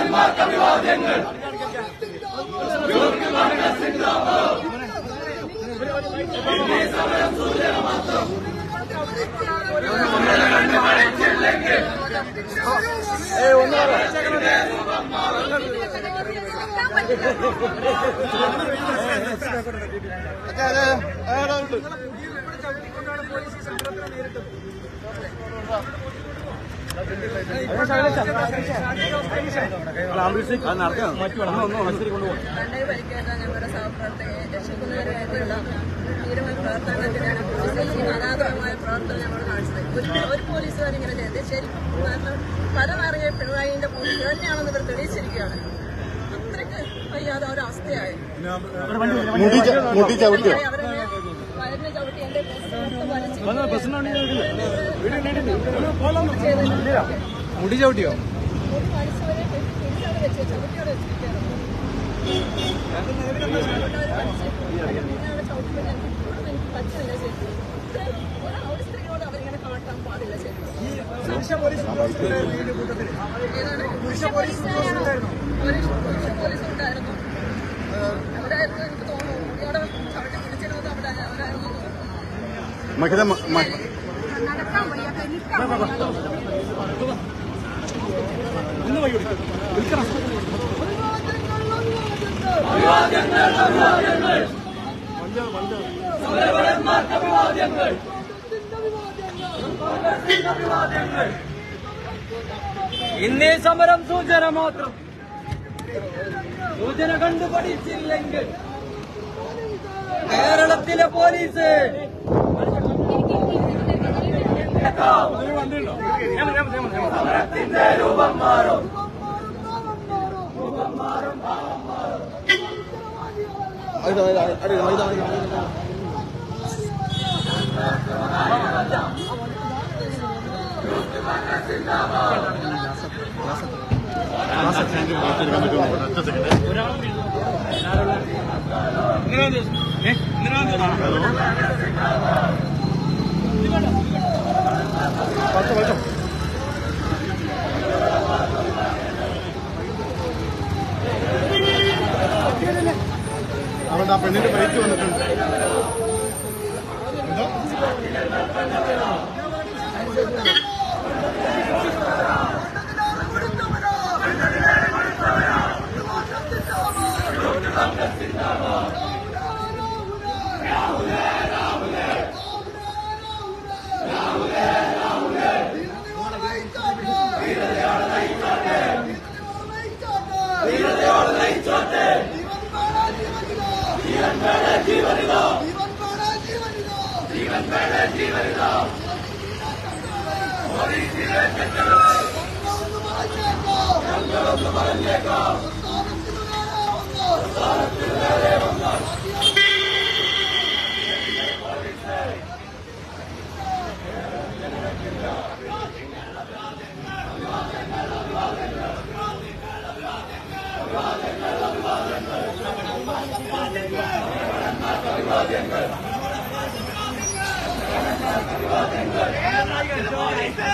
കണ്ണീർ അഭിവാദ്യങ്ങൾ ഞങ്ങളുടെ സഹപ്രവർത്തകരെ രക്ഷിക്കുന്നതിനായിട്ടുള്ള ധീരമായ പ്രവർത്തനത്തിനാണ് പോലീസ് ഈ അനാഥമായ പ്രവർത്തനം ഞങ്ങൾ കാണിച്ചത് ഒരു പോലീസുകാർ ഇങ്ങനെ ശരിക്കും കാരണം പരമറിയ പിണറായിന്റെ പോലീസ് തന്നെയാണെന്ന് ഇവർ തെളിയിച്ചിരിക്കുകയാണ് അത്രയ്ക്ക് വയ്യാതെ ഒരവസ്ഥയായി അവരെ ചവിട്ടി എന്റെ ബസ് വലിച്ചു മുടി ചവിട്ടിയോ? മഹിത പുരുഷ പോലീസ് ഉണ്ടായിരുന്നു പോലീസ് ഉണ്ടായിരുന്നു എവിടെയായിരുന്നു എനിക്ക് തോന്നുന്നു ഇവിടെ ചവിട്ടി പിടിച്ചിരുന്നത് അവിടെ അവരായിരുന്നു നടക്കാൻ വയ്യ നിൽക്കാൻ വയ്യ ഇന്നേ സമരം സൂചന മാത്രം. സൂചന കണ്ടുപഠിച്ചില്ലെങ്കിൽ കേരളത്തിലെ പോലീസ് സമരത്തിന്റെ രൂപം മാറും രൂപം മാറും ഭാവം മാറും നിരവധി നിരവധി അവിടെ ആ പെണ്ണിന്റെ ബൈക്ക് വന്നിട്ടുണ്ട്. എന്തോ? യൂത്ത്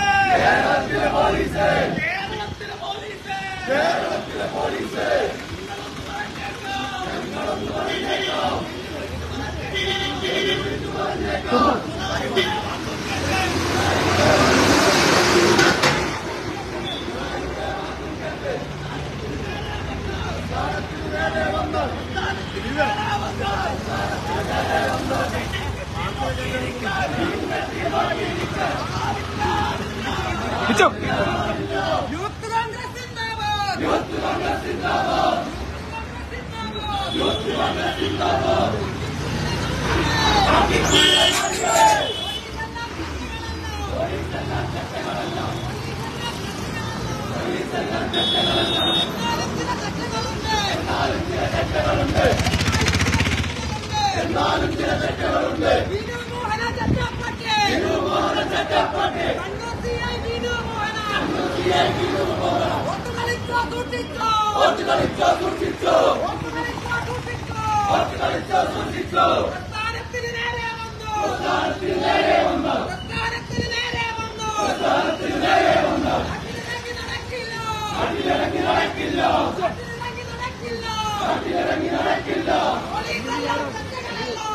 കോൺഗ്രസ് സിന്ദാബാദ് വിനു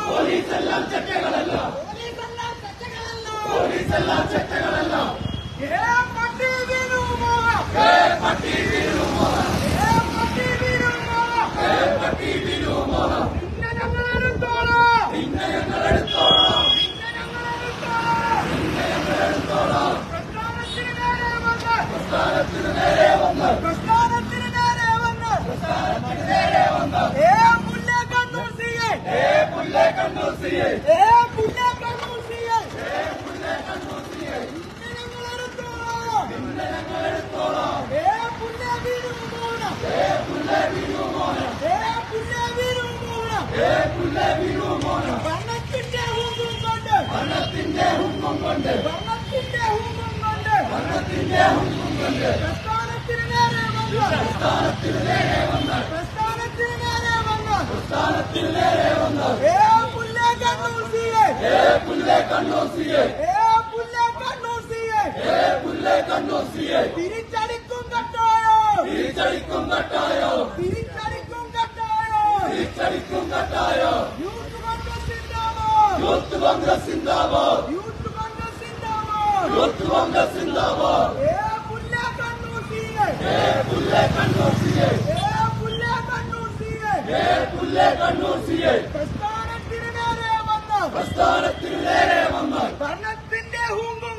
പോലീസെല്ലാം ചട്ടകളല്ല പോലീസെല്ലാം ചട്ട വർണത്തിന്റെ ഹുങ്കും കൊണ്ട് വർണത്തിന്റെ ഹുങ്കും കൊണ്ട് വർണത്തിന്റെ ഹുങ്കും കൊണ്ട് പ്രസ്ഥാനത്തിന് നേരെ വന്ന. പ്രസ്ഥാനത്തിന് നേരെ വന്ന. പ്രസ്ഥാനത്തിന് നേരെ വന്ന പ്രസ്ഥാനത്തിന് നേരെ വന്ന ഏ പുല്ലേ കണ്ണൂർ സിയെ ഏ പുല്ലേ കണ്ണൂർ സിയെ ഏ പുല്ലേ കണ്ണൂർ സിയെ ഏ പുല്ലേ കണ്ണൂർ സിയെ തിരിച്ചടിക്കും കട്ടായോ തിരിച്ചടിക്കും കട്ടായോ തിരിച്ചടിക്കും കട്ടായോ തിരിച്ചടിക്കും കട്ടായോ യൂത്ത് കോൺഗ്രസ് സിന്ദാബാദ് യൂത്ത് കോൺഗ്രസ് സിന്ദാബാദ് യൂത്ത് കോൺഗ്രസ് സിന്ദാബാദ് യൂത്ത് കോൺഗ്രസ് സിന്ദാബാദ് ഏ പുല്ലേ കണ്ണൂർ സിയെ ഏ പുല്ലേ കണ്ണൂർ സിയെ ഏ പുല്ലേ കണ്ണൂർ സിയെ ഏ പുല്ലേ കണ്ണൂർ സിയെ പ്രസ്ഥാനത്തിന് നേരെ വന്ന പ്രസ്ഥാനത്തിന് നേരെ വന്ന ഭരണത്തിന്റെ ഹുങ്കും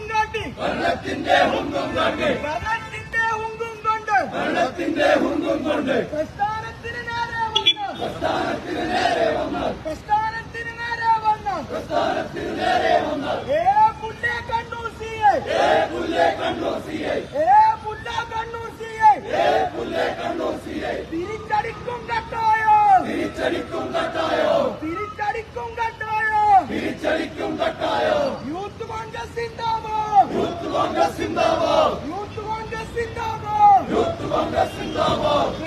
ഭരണത്തിന്റെ ഹുങ്കും കൊണ്ട്. ഭരണത്തിന്റെ ഹുങ്കും കൊണ്ട്. ഭരണത്തിന്റെ ഹുങ്കും കൊണ്ട്. പ്രസ്ഥാനത്തിന് നേരെ വന്ന. പ്രസ്ഥാനത്തിന് നേരെ വന്ന. പ്രസ്ഥാനത്തിന് നേരെ വന്ന. പ്രസ്ഥാനത്തിന് നേരെ വന്ന. ഏ പുല്ലേ കണ്ണു സിയെ? ഏ പുല്ലേ കണ്ണു സിയെ? ഏ പുല്ല കണ്ണു സിയെ? ഏ പുല്ലേ കണ്ണു സിയെ? തിരിച്ചടിക്കും കട്ടായോ? തിരിച്ചടിക്കും കട്ടായോ? തിരിച്ചടിക്കും കട്ടായോ? തിരിച്ചടിക്കും കട്ടായോ? യൂത്ത് കോൺഗ്രസ് സിന്ദാബാദ് കോൺഗ്രസ് സിന്ദാബാദ് യൂത്ത് കോൺഗ്രസ് സിന്ദാബാദ് യൂത്ത് കോൺഗ്രസ് സിന്ദാബാദ്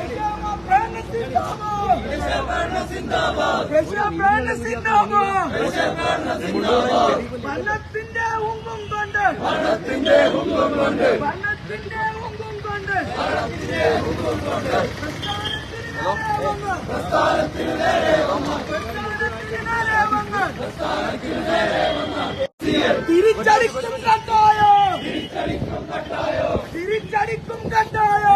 വണ്ണത്തിന്റെ ഉങ്കും കൊണ്ട് വണ്ണത്തിന്റെ ഉങ്കും കൊണ്ട് വണ്ണത്തിന്റെ ഉങ്കും കൊണ്ട് വണ്ണത്തിന്റെ ഉങ്കും കൊണ്ട് പ്രസ്ഥാനത്തിന് നേരെ വന്ന പ്രസ്ഥാനത്തിന് നേരെ വന്ന പ്രസ്ഥാനത്തിന് നേരെ വന്ന തിരിച്ചടിക്കും തിരിച്ചടിക്കും കട്ടായോ? തിരിച്ചടിക്കും കട്ടായോ?